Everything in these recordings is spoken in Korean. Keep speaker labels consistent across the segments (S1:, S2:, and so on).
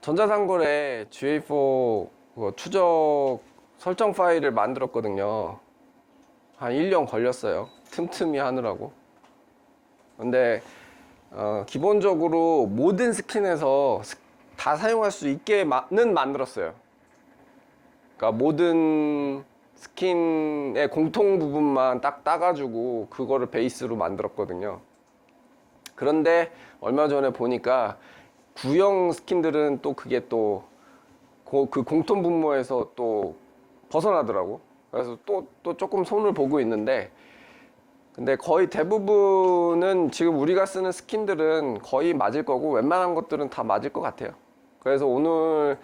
S1: 전자상거래 GA4 그거 추적 설정 파일을 만들었거든요. 한 1년 걸렸어요. 틈틈이 하느라고. 근데 어, 기본적으로 모든 스킨에서 스- 다 사용할 수 있게는 만들었어요. 그러니까 모든 스킨의 공통 부분만 딱 따가지고 그거를 베이스로 만들었거든요. 그런데 얼마 전에 보니까 구형 스킨들은 또 그게 또 그 공통 분모에서 또 벗어나더라고. 그래서 또, 또 조금 손을 보고 있는데 근데 거의 대부분은 지금 우리가 쓰는 스킨들은 거의 맞을 거고 웬만한 것들은 다 맞을 것 같아요. 그래서 오늘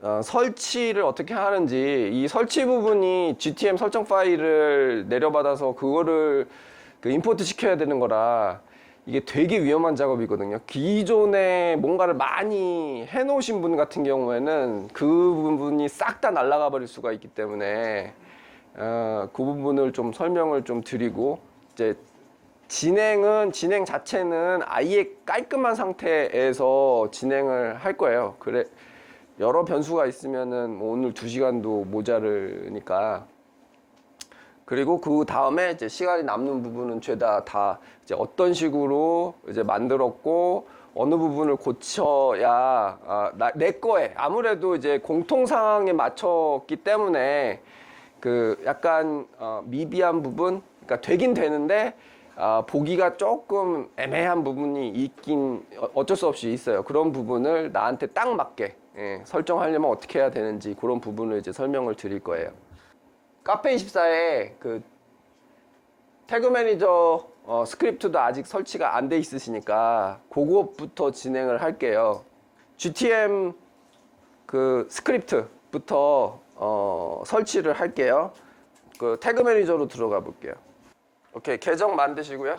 S1: 어, 설치를 어떻게 하는지 이 설치 부분이 GTM 설정 파일을 내려받아서 그거를 그 임포트 시켜야 되는 거라 이게 되게 위험한 작업이거든요. 기존에 뭔가를 많이 해놓으신 분 같은 경우에는 그 부분이 싹 다 날아가 버릴 수가 있기 때문에 어, 그 부분을 좀 설명을 좀 드리고 이제 진행은 진행 자체는 아예 깔끔한 상태에서 진행을 할 거예요. 그래 여러 변수가 있으면은 뭐 오늘 두 시간도 모자르니까 그리고 그 다음에 이제 시간이 남는 부분은 죄다 다 이제 어떤 식으로 이제 만들었고 어느 부분을 고쳐야 아, 나, 내 거에 아무래도 이제 공통 상황에 맞췄기 때문에 그 약간 어, 미비한 부분 그러니까 되긴 되는데 아, 보기가 조금 애매한 부분이 있긴 어- 어쩔 수 없이 있어요. 그런 부분을 나한테 딱 맞게 예, 설정하려면 어떻게 해야 되는지 그런 부분을 이제 설명을 드릴 거예요. 카페24에 그 태그 매니저 어, 스크립트도 아직 설치가 안 돼 있으시니까 그것부터 진행을 할게요. GTM 그 스크립트부터 어, 설치를 할게요. 그 태그 매니저로 들어가 볼게요. 오케이 계정 만드시고요.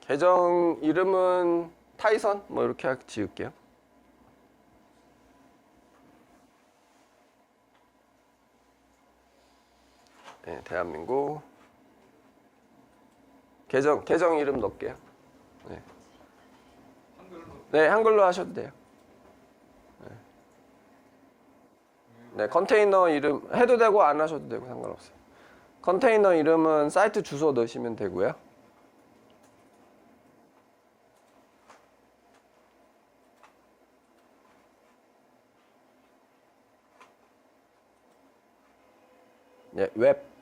S1: 계정 이름은 타이선 뭐 이렇게 하- 지을게요. 네, 대한민국 계정 계정 이름 넣을게요. 네. 네, 한글로 하셔도 돼요. 네. 네, 컨테이너 이름 해도 되고 안 하셔도 되고 상관없어요. 컨테이너 이름은 사이트 주소 넣으시면 되고요. 네, 웹.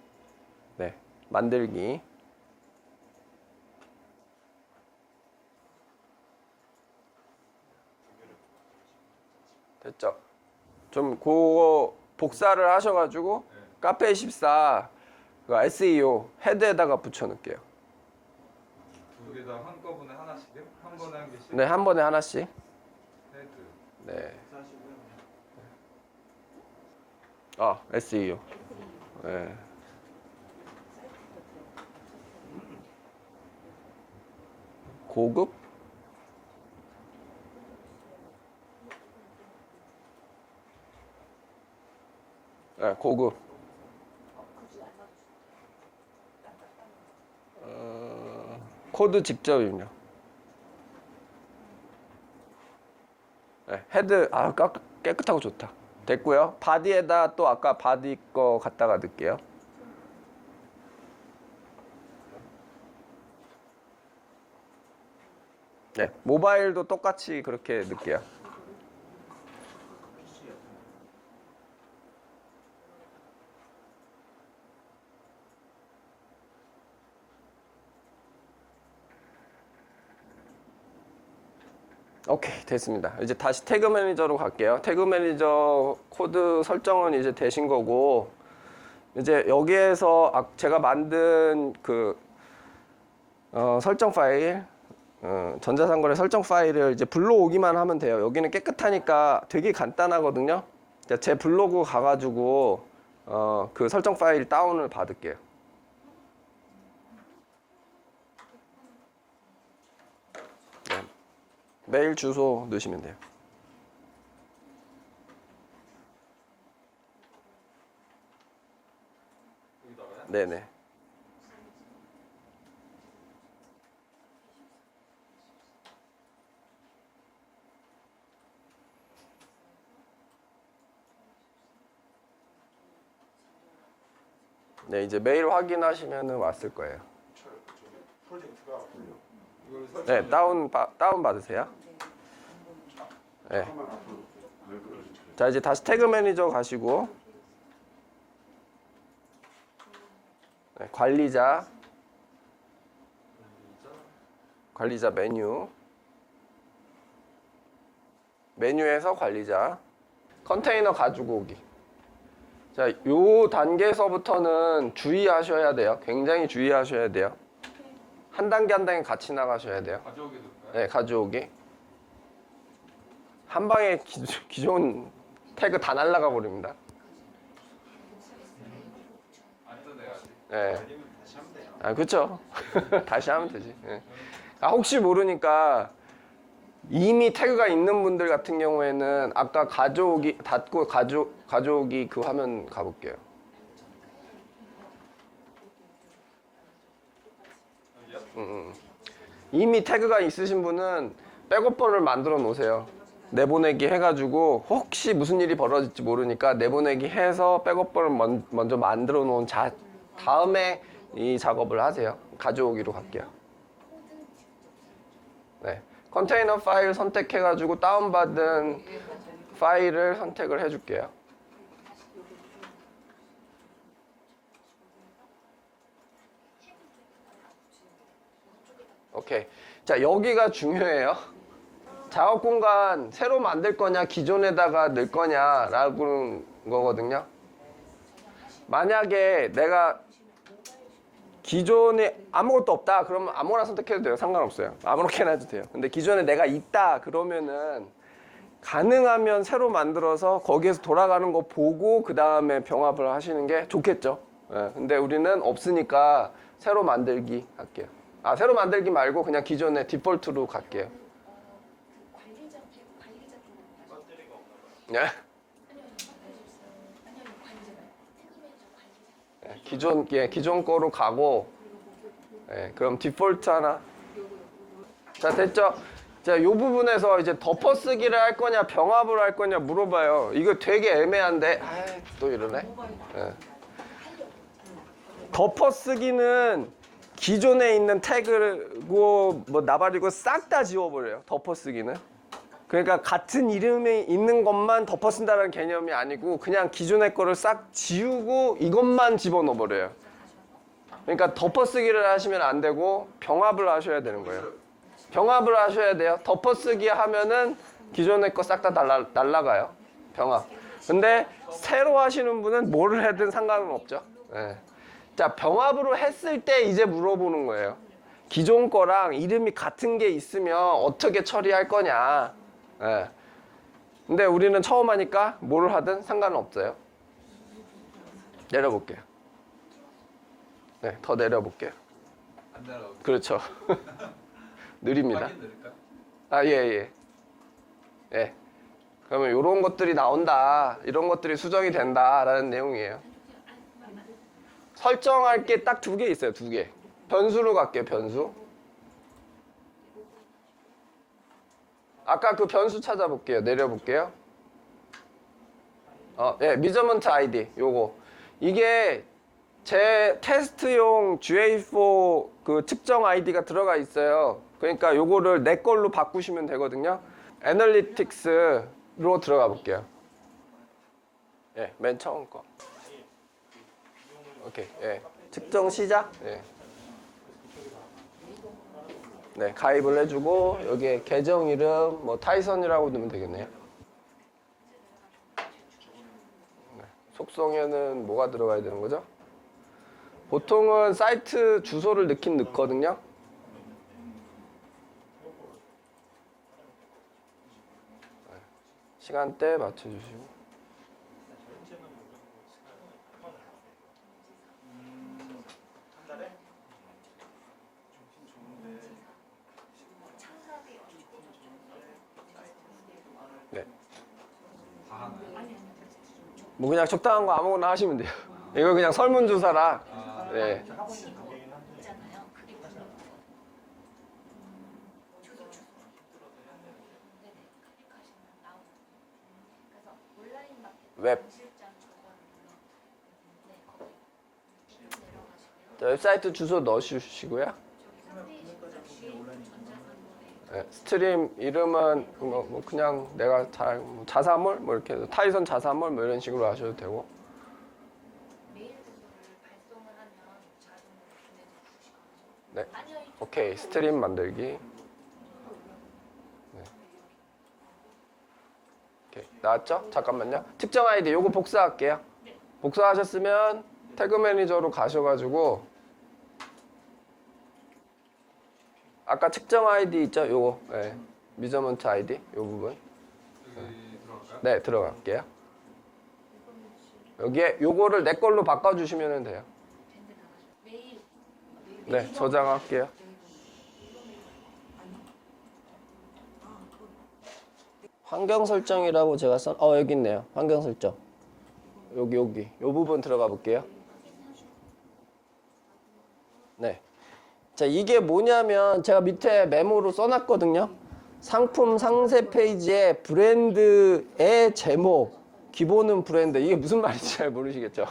S1: 네, 만들기. 됐죠? 좀 그거 복사를 하셔가지고 카페 14 그 SEO 헤드에다가 붙여놓을게요.
S2: 두 개 다 한꺼번에 하나씩요? 한 번에 한 개씩?
S1: 네, 한 번에 하나씩.
S2: 헤드
S1: 네. 아, SEO. 네. 고급? 네, 고급. 어, 코드 직접 입력. 네, 헤드 아 까- 깨끗하고 좋다. 됐고요. 바디에다 또 아까 바디 거 갖다가 넣을게요. 네, 모바일도 똑같이 그렇게 넣을게요. 오케이 됐습니다. 이제 다시 태그 매니저로 갈게요. 태그 매니저 코드 설정은 이제 되신 거고 이제 여기에서 아- 제가 만든 그 어, 설정 파일 어, 전자상거래 설정 파일을 이제 불러오기만 하면 돼요. 여기는 깨끗하니까 되게 간단하거든요. 자, 제 블로그 가가지고 어, 그 설정 파일 다운을 받을게요. 네. 메일 주소 넣으시면 돼요. 네네. 네, 이제 메일 확인하시면은 왔을 거예요.
S3: 프로젝트가.
S1: 네, 다운 바, 다운 받으세요. 네. 자, 이제 다시 태그 매니저 가시고 네, 관리자 관리자 메뉴 메뉴에서 관리자 컨테이너 가지고 오기 자, 요 단계에서부터는 주의하셔야 돼요. 굉장히 주의하셔야 돼요. 한 단계 한 단계 같이 나가셔야 돼요.
S2: 될까요?
S1: 네, 가져오기. 한 방에 기, 기존 태그 다 날라가 버립니다.
S2: 안 떠내야지.
S1: 네.
S3: 아니면 다시 하면 돼요.
S1: 아, 그쵸. 다시 하면 되지. 예. 아, 혹시 모르니까 이미 태그가 있는 분들 같은 경우에는 아까 가져오기, 닫고 가져, 가져오기 그 화면 가볼게요. 음, 음. 이미 태그가 있으신 분은 백업번을 만들어 놓으세요. 내보내기 해가지고 혹시 무슨 일이 벌어질지 모르니까 내보내기 해서 백업번을 먼, 먼저 만들어 놓은 자, 다음에 이 작업을 하세요. 가져오기로 갈게요. 네. 컨테이너 파일 선택해가지고 다운받은 파일을 선택을 해줄게요. 오케이. 자, 여기가 중요해요. 작업 공간 새로 만들 거냐, 기존에다가 넣을 거냐라고 거거든요. 만약에 내가 기존에 아무것도 없다 그러면 아무거나 선택해도 돼요. 상관없어요. 아무렇게나 해도 돼요. 근데 기존에 내가 있다 그러면은 가능하면 새로 만들어서 거기에서 돌아가는 거 보고 그 다음에 병합을 하시는 게 좋겠죠. 예, 근데 우리는 없으니까 새로 만들기 할게요. 아 새로 만들기 말고 그냥 기존의 디폴트로 갈게요.
S4: 관리자 관리자.
S1: 예?
S4: 아니요 아니요 관리자 태그 매니저 관리자
S1: 예, 기존 예, 기존 거로 가고 예, 그럼 디폴트 하나? 자 됐죠? 자요 부분에서 이제 덮어쓰기를 할 거냐 병합을 할 거냐 물어봐요. 이거 되게 애매한데? 아이 또 이러네. 예. 덮어쓰기는 기존에 있는 태그고 뭐 나발이고 싹 다 지워버려요 덮어쓰기는 그러니까 같은 이름이 있는 것만 덮어 쓴다는 개념이 아니고 그냥 기존의 거를 싹 지우고 이것만 집어넣어 버려요. 그러니까 덮어쓰기를 하시면 안 되고 병합을 하셔야 되는 거예요. 병합을 하셔야 돼요. 덮어쓰기 하면은 기존의 거 싹 다 날라, 날라가요. 병합. 근데 새로 하시는 분은 뭐를 해든 상관은 없죠. 예. 자, 병합으로 했을 때 이제 물어보는 거예요. 기존 거랑 이름이 같은 게 있으면 어떻게 처리할 거냐. 예. 근데 우리는 처음 하니까 뭘 하든 상관은 없어요. 내려볼게요. 네, 더 내려볼게요.
S2: 안.
S1: 그렇죠. 느립니다.
S2: 확인 드릴까요?
S1: 아, 예, 예. 예. 그러면 이런 것들이 나온다. 이런 것들이 수정이 된다라는 내용이에요. 설정할 게 딱 두 개 있어요, 두 개. 변수로 갈게요, 변수. 아까 그 변수 찾아볼게요. 내려볼게요. 어, 예, 미저먼트 아이디 요거. 이게 제 테스트용 GA4 그 측정 아이디가 들어가 있어요. 그러니까 요거를 내 걸로 바꾸시면 되거든요. 애널리틱스로 들어가 볼게요. 예, 맨 처음 거. 오케이. 예. 측정 시작. 예. 네, 가입을 해주고 여기에 계정 이름 뭐 타이선이라고 넣으면 되겠네요. 네, 속성에는 뭐가 들어가야 되는 거죠? 보통은 사이트 주소를 넣긴 넣거든요. 네, 시간대 맞춰주시고.
S3: 한 달에? 정신 좋은데
S4: 창사비
S1: 네. 뭐 그냥 적당한 거 아무거나 하시면 돼요. 이거 그냥 설문조사라.
S2: 아,
S1: 네. 웹.
S4: 네
S1: 웹사이트 주소 넣어주시고요. 네, 스트림 이름은 뭐, 뭐 그냥 내가 잘 뭐 자사몰? 뭐 이렇게 해서 타이선 자사몰? 뭐 이런 식으로 하셔도 되고.
S4: 메일 주소를 발송을 하면 자동으로 보내줘 주시거든요.
S1: 네.
S4: 아니요, 이쪽
S1: 오케이. 스트림 만들기. 네. 오케이. 나왔죠? 잠깐만요. 특정 아이디 요거 복사할게요. 복사하셨으면 태그 매니저로 가셔가지고 아까 측정 아이디 있죠? 요거 네. 미저먼트 아이디 요 부분? 네 들어갈게요 여기에 요거를 내 걸로 바꿔 주시면 돼요
S4: 밴드 나가죠. 메일
S1: 네 저장할게요 환경 설정이라고 제가 써, 어 여기 있네요. 환경 설정. 여기 여기 요 부분 들어가 볼게요. 네. 자 이게 뭐냐면 제가 밑에 메모로 써놨거든요. 상품 상세 페이지에 브랜드의 제목, 기본은 브랜드 이게 무슨 말인지 잘 모르시겠죠?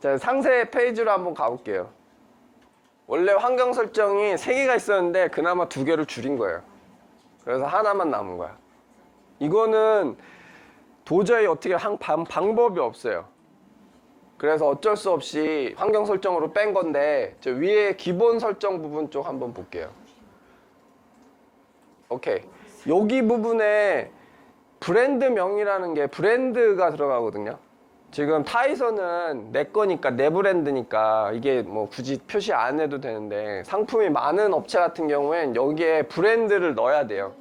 S1: 자 상세 페이지로 한번 가볼게요. 원래 환경 설정이 세 개가 있었는데 그나마 두 개를 줄인 거예요. 그래서 하나만 남은 거야. 이거는 도저히 어떻게 한 방, 방법이 없어요. 그래서 어쩔 수 없이 환경 설정으로 뺀 건데 저 위에 기본 설정 부분 쪽 한번 볼게요. 오케이. 여기 부분에 브랜드명이라는 게 브랜드가 들어가거든요. 지금 타이서는 내 거니까 내 브랜드니까 이게 뭐 굳이 표시 안 해도 되는데 상품이 많은 업체 같은 경우엔 여기에 브랜드를 넣어야 돼요.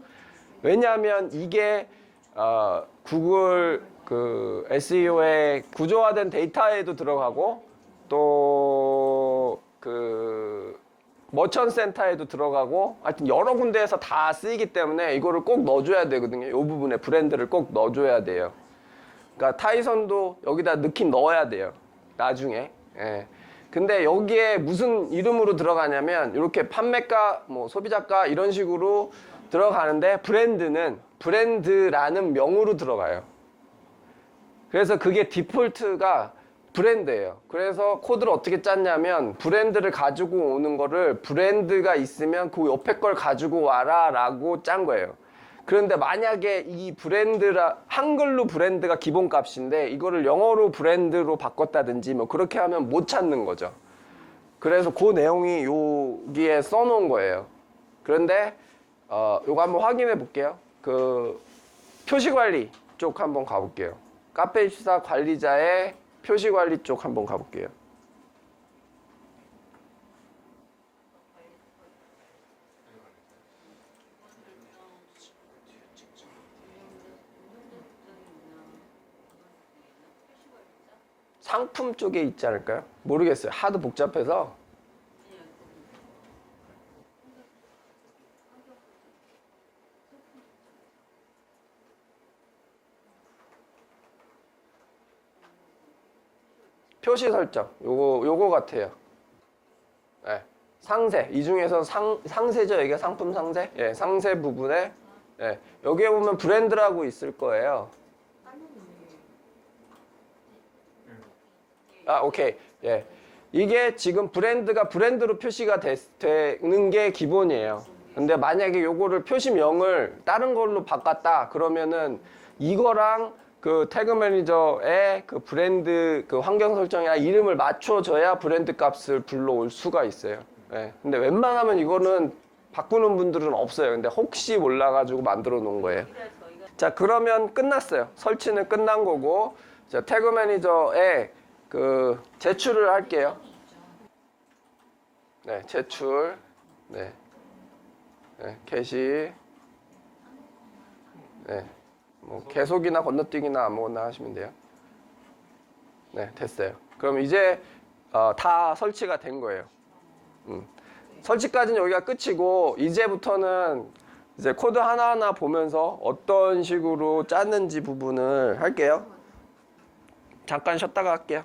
S1: 왜냐하면 이게 어, 구글 그 SEO의 구조화된 데이터에도 들어가고 또 그 머천 센터에도 들어가고 하여튼 여러 군데에서 다 쓰이기 때문에 이거를 꼭 넣어줘야 되거든요. 이 부분에 브랜드를 꼭 넣어줘야 돼요. 그러니까 타이선도 여기다 넣긴 넣어야 돼요. 나중에. 예. 근데 여기에 무슨 이름으로 들어가냐면 이렇게 판매가 뭐 소비자가 이런 식으로 들어가는데 브랜드는 브랜드라는 명으로 들어가요. 그래서 그게 디폴트가 브랜드예요. 그래서 코드를 어떻게 짰냐면 브랜드를 가지고 오는 거를 브랜드가 있으면 그 옆에 걸 가지고 와라라고 짠 거예요. 그런데 만약에 이 브랜드라 한글로 브랜드가 기본 값인데 이거를 영어로 브랜드로 바꿨다든지 뭐 그렇게 하면 못 찾는 거죠. 그래서 그 내용이 여기에 써놓은 거예요. 그런데 어 요거 한번 확인해 볼게요. 그 표시 관리 쪽 한번 가볼게요. 카페 입사 관리자의 표시 관리 쪽 한번 가볼게요. 상품 쪽에 있지 않을까요? 모르겠어요. 하도 복잡해서. 표시 설정. 요거 요거 같아요. 예. 상세. 이 중에서 상 상세죠. 이게 상품 상세? 예, 상세 부분에 예. 여기에 보면 브랜드라고 있을 거예요. 아, 오케이. 예. 이게 지금 브랜드가 브랜드로 표시가 되, 되는 게 기본이에요. 근데 만약에 요거를 표시명을 다른 걸로 바꿨다 그러면은 이거랑 그 태그 매니저의 그 브랜드 그 환경 설정이나 이름을 맞춰줘야 브랜드 값을 불러올 수가 있어요. 예. 근데 웬만하면 이거는 바꾸는 분들은 없어요. 근데 혹시 몰라가지고 만들어 놓은 거예요. 자, 그러면 끝났어요. 설치는 끝난 거고, 자, 태그 매니저에 그 제출을 할게요. 네, 제출. 네. 네, 게시. 네. 뭐 계속이나 건너뛰기나 아무거나 하시면 돼요. 네, 됐어요. 그럼 이제 어, 다 설치가 된 거예요. 음. 설치까지는 여기가 끝이고 이제부터는 이제 코드 하나하나 보면서 어떤 식으로 짰는지 부분을 할게요. 잠깐 쉬었다가 할게요.